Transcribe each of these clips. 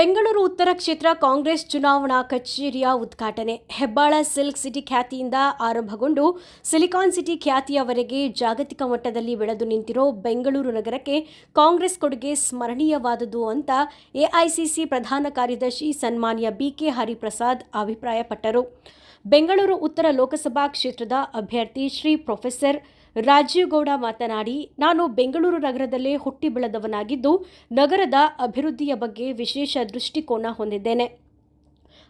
ಬೆಂಗಳೂರು ಉತ್ತರ ಕ್ಷೇತ್ರ ಕಾಂಗ್ರೆಸ್ ಚುನಾವಣಾ ಕಚೇರಿಯ ಉದ್ಘಾಟನೆ. ಹೆಬ್ಬಾಳ ಸಿಲ್ಕ್ ಸಿಟಿ ಖ್ಯಾತಿಯಿಂದ ಆರಂಭಗೊಂಡು ಸಿಲಿಕಾನ್ ಸಿಟಿ ಖ್ಯಾತಿಯವರೆಗೆ ಜಾಗತಿಕ ಮಟ್ಟದಲ್ಲಿ ಬೆಳೆದು ನಿಂತಿರೋ ಬೆಂಗಳೂರು ನಗರಕ್ಕೆ ಕಾಂಗ್ರೆಸ್ ಕೊಡುಗೆ ಸ್ಮರಣೀಯವಾದುದು ಅಂತ ಎಐಸಿಸಿ ಪ್ರಧಾನ ಕಾರ್ಯದರ್ಶಿ ಸನ್ಮಾನ್ಯ ಬಿಕೆ ಹರಿಪ್ರಸಾದ್ ಅಭಿಪ್ರಾಯಪಟ್ಟರು. ಬೆಂಗಳೂರು ಉತ್ತರ ಲೋಕಸಭಾ ಕ್ಷೇತ್ರದ ಅಭ್ಯರ್ಥಿ ಶ್ರೀ ಪ್ರೊಫೆಸರ್ ರಾಜೀವ್ ಗೌಡ ಮಾತನಾಡಿ, ನಾನು ಬೆಂಗಳೂರು ನಗರದಲ್ಲೇ ಹುಟ್ಟಿ ಬೆಳೆದವನಾಗಿದ್ದು ನಗರದ ಅಭಿವೃದ್ಧಿಯ ಬಗ್ಗೆ ವಿಶೇಷ ದೃಷ್ಟಿಕೋನ ಹೊಂದಿದ್ದೇನೆ.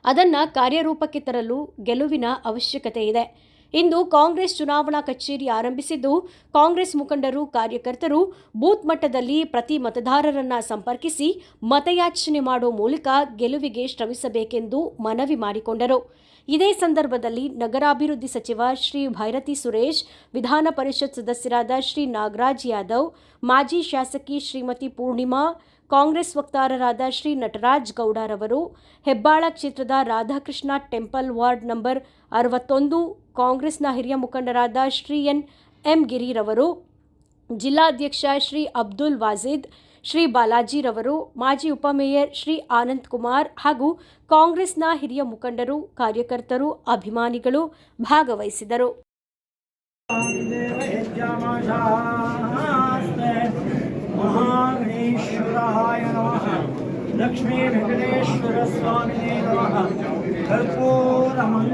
ಅದನ್ನು ಕಾರ್ಯರೂಪಕ್ಕೆ ತರಲು ಗೆಲುವಿನ ಅವಶ್ಯಕತೆ ಇದೆ. ಇಂದು ಕಾಂಗ್ರೆಸ್ ಚುನಾವಣಾ ಕಚೇರಿ ಆರಂಭಿಸಿದ್ದು, ಕಾಂಗ್ರೆಸ್ ಮುಖಂಡರು, ಕಾರ್ಯಕರ್ತರು ಬೂತ್ ಮಟ್ಟದಲ್ಲಿ ಪ್ರತಿ ಮತದಾರರನ್ನ ಸಂಪರ್ಕಿಸಿ ಮತಯಾಚನೆ ಮಾಡುವ ಮೂಲಕ ಗೆಲುವಿಗೆ ಶ್ರಮಿಸಬೇಕೆಂದು ಮನವಿ ಮಾಡಿಕೊಂಡರು. ಇದೇ ಸಂದರ್ಭದಲ್ಲಿ ನಗರಾಭಿವೃದ್ಧಿ ಸಚಿವ ಶ್ರೀ ಭೈರತಿ ಸುರೇಶ್, ವಿಧಾನ ಪರಿಷತ್ ಸದಸ್ಯರಾದ ಶ್ರೀ ನಾಗರಾಜ್ ಯಾದವ್, ಮಾಜಿ ಶಾಸಕಿ ಶ್ರೀಮತಿ ಪೂರ್ಣಿಮಾ ಕಾಂಗ್ರೆಸ್ ವಕ್ತಾರರಾದ ಶ್ರೀ ನಟರಾಜ್ ಗೌಡರವರು ಹೆಬ್ಬಾಳ ಕ್ಷೇತ್ರದ ರಾಧಾಕೃಷ್ಣ ಟೆಂಪಲ್ ವಾರ್ಡ್ ನಂಬರ್ ಅರವತ್ತೊಂದು, ಕಾಂಗ್ರೆಸ್ನ ಹಿರಿಯ ಮುಖಂಡರಾದ ಶ್ರೀ ಎನ್. ಎಂ. ಗಿರಿರವರು, ಜಿಲ್ಲಾಧ್ಯಕ್ಷ ಶ್ರೀ ಅಬ್ದುಲ್ ವಾಜಿದ್ ಶ್ರೀ ಬಾಲಾಜಿರವರು, ಮಾಜಿ ಉಪಮೇಯರ್ ಶ್ರೀ ಆನಂದ್ ಕುಮಾರ್ ಹಾಗೂ ಕಾಂಗ್ರೆಸ್ನ ಹಿರಿಯ ಮುಖಂಡರು, ಕಾರ್ಯಕರ್ತರು, ಅಭಿಮಾನಿಗಳು ಭಾಗವಹಿಸಿದರು. महागणेश्वराय नमः लक्ष्मी वेङ्कटेश्वरस्वामिने नमः कर्पूरमङ्ग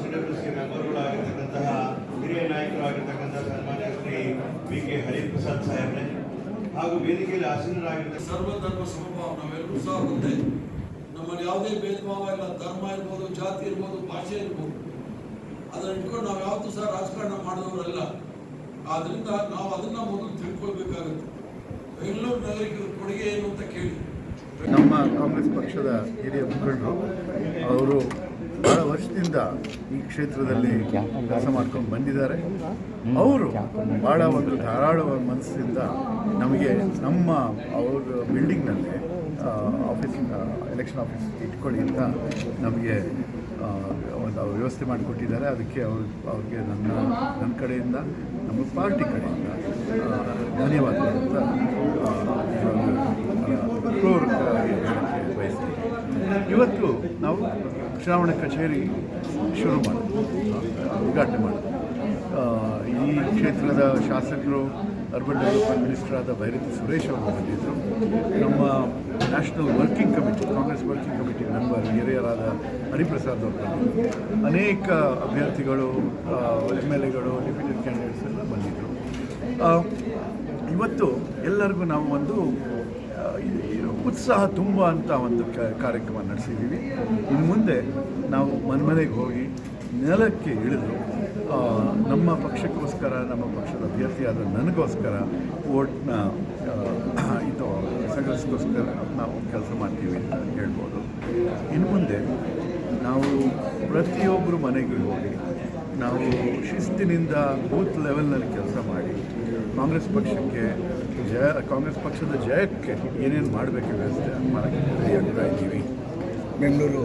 ಸಿಡಬ್ಲ್ಯೂಸಿ ಮೆಂಬರ್ಗಳಾಗಿರ್ತಕ್ಕಂತಹ ಹಿರಿಯ ನಾಯಕರಾಗಿರ್ತಕ್ಕಂಥ ಸನ್ಮಾನ್ಯ ಶ್ರೀ ಬಿ ಕೆ ಹರಿಪ್ರಸಾದ್ ಸಾಹೇಬ್ರೆ ಹಾಗೂ ವೇದಿಕೆಯಲ್ಲಿ ಆಸೀನರಾಗಿರ್ತಕ್ಕಂಥ ಸರ್ವಧರ್ಮ ಸಮಭಾವ ನಾವೆಲ್ಲರೂ ಸಹ ಒಂದೇ. ನಮ್ಮಲ್ಲಿ ಯಾವುದೇ ಭೇದ ಭಾವ ಇಲ್ಲ. ಧರ್ಮ ಇರ್ಬೋದು ಜಾತಿ ಇರ್ಬೋದು ಭಾಷೆ ಇರ್ಬೋದು. ಅದನ್ನ ಇಟ್ಕೊಂಡು ನಾವು ಯಾವತ್ತೂ ಸಹ ರಾಜಕಾರಣ ಮಾಡಿದವರಲ್ಲ ಆದ್ರಿಂದ ನಾವು ಅದನ್ನ ಮೊದಲು ತಿಳ್ಕೊಳ್ಬೇಕಾಗುತ್ತೆ. ಬೆಂಗಳೂರು ನಗರಕ್ಕೆ ಕೊಡುಗೆ ಏನು ಅಂತ ಕೇಳಿ. ನಮ್ಮ ಕಾಂಗ್ರೆಸ್ ಪಕ್ಷದ ಹಿರಿಯ ಮುಖಂಡರು ಅವರು ಬಹಳ ವರ್ಷದಿಂದ ಈ ಕ್ಷೇತ್ರದಲ್ಲಿ ಕೆಲಸ ಮಾಡ್ಕೊಂಡು ಬಂದಿದ್ದಾರೆ. ಅವರು ಬಹಳ ಒಂದು ಧಾರಾಳ ಮನಸ್ಸಿಂದ ನಮಗೆ ನಮ್ಮ ಅವ್ರ ಬಿಲ್ಡಿಂಗ್ನಲ್ಲಿ ಆಫೀಸ್ ಎಲೆಕ್ಷನ್ ಆಫೀಸ್ ಇಟ್ಕೊಳ್ಳಿ ಅಂತ ನಮಗೆ ಒಂದು ವ್ಯವಸ್ಥೆ ಮಾಡಿಕೊಟ್ಟಿದ್ದಾರೆ. ಅದಕ್ಕೆ ಅವ್ರು, ಅವ್ರಿಗೆ ನನ್ನ ನನ್ನ ಕಡೆಯಿಂದ, ನಮ್ಮ ಪಾರ್ಟಿ ಕಡೆಯಿಂದ ಧನ್ಯವಾದಗಳು ಅಂತ ನಾವು ಚುನಾವಣಾ ಕಚೇರಿ ಶುರು ಮಾಡಿದ್ವಿ ಉದ್ಘಾಟನೆ ಮಾಡಿದ್ವಿ ಈ ಕ್ಷೇತ್ರದ ಶಾಸಕರು ಅರ್ಬನ್ ಡೆವಲಪ್ಮೆಂಟ್ ಮಿನಿಸ್ಟರ್ ಆದ ಭೈರತಿ ಸುರೇಶ್ ಅವರು ಬಂದಿದ್ದರು. ನಮ್ಮ national working committee Congress working committee member ಹಿರಿಯರಾದ ಹರಿಪ್ರಸಾದ್ ಅವರು ಬಂದಿದ್ದರು. ಅನೇಕ ಅಭ್ಯರ್ಥಿಗಳು ಎಂ ಎಲ್ ಎಗಳು ಡಿಪ್ಯೂಟೆಡ್ ಕ್ಯಾಂಡಿಡೇಟ್ಸ್ ಎಲ್ಲ ಬಂದಿದ್ದರು. ಇವತ್ತು ಎಲ್ಲರಿಗೂ ನಾವು ಒಂದು ಉತ್ಸಾಹ ತುಂಬ ಅಂತ ಒಂದು ಕಾರ್ಯಕ್ರಮ ನಡೆಸಿದ್ದೀವಿ. ಇನ್ನು ಮುಂದೆ ನಾವು ಮನೆಗೆ ಹೋಗಿ ನೆಲಕ್ಕೆ ಇಳಿದು ನಮ್ಮ ಪಕ್ಷಕ್ಕೋಸ್ಕರ, ನಮ್ಮ ಪಕ್ಷದ ಅಭ್ಯರ್ಥಿಯಾದ ನನಗೋಸ್ಕರ, ಓಟ್ನ ಇದು, ಸಂಘರ್ಷಕ್ಕೋಸ್ಕರ ನಾವು ಕೆಲಸ ಮಾಡ್ತೀವಿ ಅಂತ ಹೇಳ್ಬೋದು. ಇನ್ನು ಮುಂದೆ ನಾವು ಪ್ರತಿಯೊಬ್ಬರು ಮನೆಗೆ ಹೋಗಿ ನಾವು ಶಿಸ್ತಿನಿಂದ ಬೂತ್ ಲೆವೆಲ್ನಲ್ಲಿ ಕೆಲಸ ಮಾಡಿ ಕಾಂಗ್ರೆಸ್ ಪಕ್ಷಕ್ಕೆ ಜಯ, ಕಾಂಗ್ರೆಸ್ ಪಕ್ಷದ ಜಯಕ್ಕೆ ಏನೇನು ಮಾಡಬೇಕು ವ್ಯವಸ್ಥೆ ಮಾಡೋಕ್ಕೆ ರೆಡಿ ಆಗ್ತಾ ಇದ್ದೀವಿ. ಬೆಂಗಳೂರು.